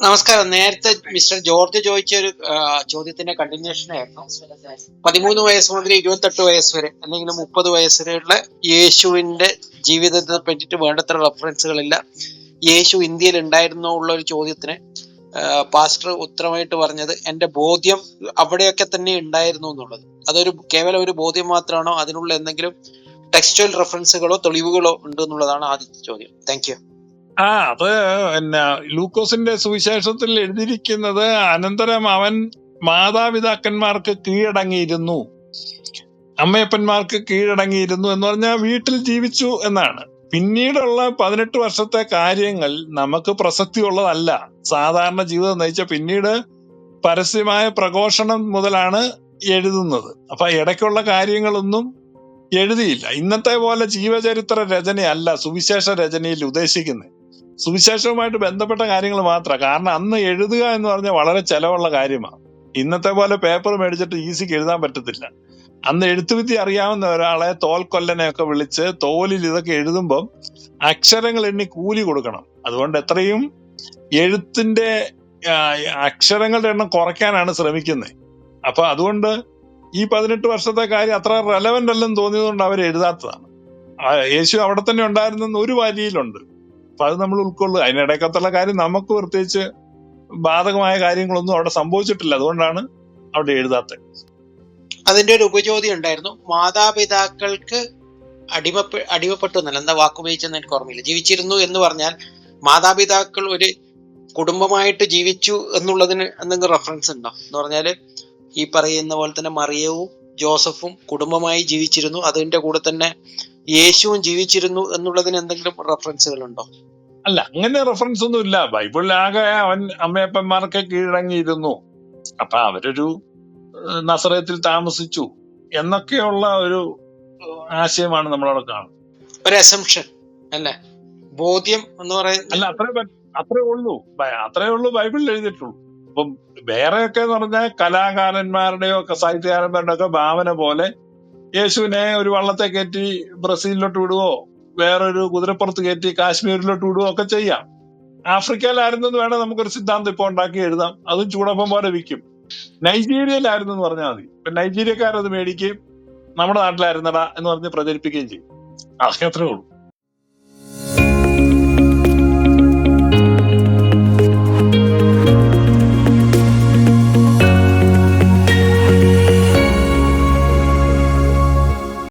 നമസ്കാരം. നേരത്തെ mister George ചോദിച്ച ഒരു ചോദ്യത്തിന്റെ കണ്ടിന്യൂഷൻ ആയിരുന്നു. പതിമൂന്ന് വയസ്സ് മുതൽ ഇരുപത്തെട്ട് വയസ്സ് വരെ അല്ലെങ്കിൽ മുപ്പത് വയസ്സ് വരെയുള്ള യേശുവിന്റെ ജീവിതത്തെ പറ്റിയിട്ട് വേണ്ടത്ര റെഫറൻസുകളില്ല യേശു ഇന്ത്യയിൽ ഉണ്ടായിരുന്നോ ഉള്ള ഒരു ചോദ്യത്തിന് പാസ്റ്റർ ഉത്തരമായിട്ട് പറഞ്ഞത് എന്റെ ബോധ്യം അവിടെയൊക്കെ തന്നെ ഉണ്ടായിരുന്നു എന്നുള്ളത്. അതൊരു കേവലം ഒരു ബോധ്യം മാത്രമാണോ? അതിനുള്ള എന്തെങ്കിലും ടെക്സ്റ്റൽ റെഫറൻസുകളോ തെളിവുകളോ ഉണ്ട് എന്നുള്ളതാണ് ആദ്യത്തെ ചോദ്യം. താങ്ക് ആ അത് പിന്നെ ലൂക്കോസിന്റെ സുവിശേഷത്തിൽ എഴുതിയിരിക്കുന്നത് അനന്തരം അവൻ മാതാപിതാക്കന്മാർക്ക് കീഴടങ്ങിയിരുന്നു. അമ്മയപ്പന്മാർക്ക് കീഴടങ്ങിയിരുന്നു എന്ന് പറഞ്ഞാൽ വീട്ടിൽ ജീവിച്ചു എന്നാണ്. പിന്നീടുള്ള പതിനെട്ട് വർഷത്തെ കാര്യങ്ങൾ നമുക്ക് പ്രസക്തിയുള്ളതല്ല. സാധാരണ ജീവിതം നയിച്ച പിന്നീട് പരസ്യമായ പ്രഘോഷണം മുതലാണ് എഴുതുന്നത്. അപ്പൊ ഇടയ്ക്കുള്ള കാര്യങ്ങളൊന്നും എഴുതിയില്ല. ഇന്നത്തെ പോലെ ജീവചരിത്ര രചനയല്ല സുവിശേഷ രചനയിൽ ഉദ്ദേശിക്കുന്നത്. സുവിശേഷവുമായിട്ട് ബന്ധപ്പെട്ട കാര്യങ്ങൾ മാത്രമാണ് കാരണം അന്ന് എഴുതുക എന്ന് പറഞ്ഞാൽ വളരെ ചെലവുള്ള കാര്യമാണ്. ഇന്നത്തെ പോലെ പേപ്പർ മേടിച്ചിട്ട് ഈസിക്ക് എഴുതാൻ പറ്റത്തില്ല. അന്ന് എഴുത്തുവിദ്യ അറിയാവുന്ന ഒരാളെ തോൽക്കൊല്ലനെയൊക്കെ വിളിച്ച് തോലിൽ ഇതൊക്കെ എഴുതുമ്പം അക്ഷരങ്ങൾ എണ്ണി കൂലി കൊടുക്കണം. അതുകൊണ്ട് എത്രയും എഴുത്തിന്റെ അക്ഷരങ്ങളുടെ എണ്ണം കുറയ്ക്കാനാണ് ശ്രമിക്കുന്നത്. അപ്പൊ അതുകൊണ്ട് ഈ പതിനെട്ട് വർഷത്തെ കാര്യം അത്ര റെലവെന്റ് അല്ലെന്ന് തോന്നിയതുകൊണ്ട് അവർ എഴുതാത്തതാണ്. യേശു അവിടെ തന്നെ ഉണ്ടായിരുന്നെന്ന് ഒരു വരിയിലുണ്ട്. അപ്പൊ അത് നമ്മൾ ഉൾക്കൊള്ളുക. അതിനിടയ്ക്കത്തുള്ള കാര്യം നമുക്ക് പ്രത്യേകിച്ച് ബാധകമായ കാര്യങ്ങളൊന്നും അവിടെ സംഭവിച്ചിട്ടില്ല. അതുകൊണ്ടാണ് അവിടെ എഴുതാത്തത്. അതിന്റെ ഒരു ഉപചോദി ഉണ്ടായിരുന്നു. മാതാപിതാക്കൾക്ക് അടിമ അടിമപ്പെട്ടു എന്നല്ല എന്താ വാക്കുപയോഗിച്ചെന്ന് എനിക്ക് ഓർമ്മയില്ല. ജീവിച്ചിരുന്നു എന്ന് പറഞ്ഞാൽ മാതാപിതാക്കൾ ഒരു കുടുംബമായിട്ട് ജീവിച്ചു എന്നുള്ളതിന് എന്തെങ്കിലും റെഫറൻസ് ഉണ്ടോ? എന്ന് പറഞ്ഞാൽ ഈ പറയുന്ന പോലെ തന്നെ മറിയവും ജോസഫും കുടുംബമായി ജീവിച്ചിരുന്നു. അതിന്റെ കൂടെ തന്നെ യേശുവും ജീവിച്ചിരുന്നു എന്നുള്ളതിന് എന്തെങ്കിലും റെഫറൻസുകൾ ഉണ്ടോ അല്ല അങ്ങനെ റെഫറൻസ് ഒന്നും ഇല്ല. ബൈബിളിൽ ബൈബിളിലാകെ അവൻ അമ്മയപ്പന്മാർക്ക് കീഴടങ്ങിയിരുന്നു. അപ്പൊ അവരൊരു നസറയത്തിൽ താമസിച്ചു എന്നൊക്കെയുള്ള ഒരു ആശയമാണ് നമ്മളവിടെ കാണുന്നത്. ഒരു അസംഷൻ അല്ലേ? ബോധ്യം എന്ന് പറയുന്നത് അല്ല അത്രേ അത്രേ ഉള്ളൂ. അത്രേ ഉള്ളൂ ബൈബിളിൽ എഴുതിയിട്ടുള്ളൂ. അപ്പം വേറെയൊക്കെ എന്ന് പറഞ്ഞാൽ കലാകാരന്മാരുടെയോ ഒക്കെ സാഹിത്യകാരന്മാരുടെയൊക്കെ ഭാവന പോലെ യേശുവിനെ ഒരു വള്ളത്തെ കയറ്റി ബ്രസീലിലോട്ട് വിടുവോ? വേറൊരു കുതിരപ്പുറത്ത് കയറ്റി കാശ്മീരിലോട്ട് വിടുവോ ഒക്കെ ചെയ്യാം. ആഫ്രിക്കയിലായിരുന്നെന്ന് വേണേൽ നമുക്കൊരു സിദ്ധാന്തം ഇപ്പൊ ഉണ്ടാക്കി എഴുതാം. അതും ചൂടപ്പം പോലെ വിൽക്കും. നൈജീരിയയിലായിരുന്നു എന്ന് പറഞ്ഞാൽ മതി. ഇപ്പൊ നൈജീരിയക്കാരത് മേടിക്കുകയും നമ്മുടെ നാട്ടിലായിരുന്നടാ എന്ന് പറഞ്ഞ് പ്രചരിപ്പിക്കുകയും ചെയ്യും. അതൊക്കെ അത്രേ ഉള്ളൂ.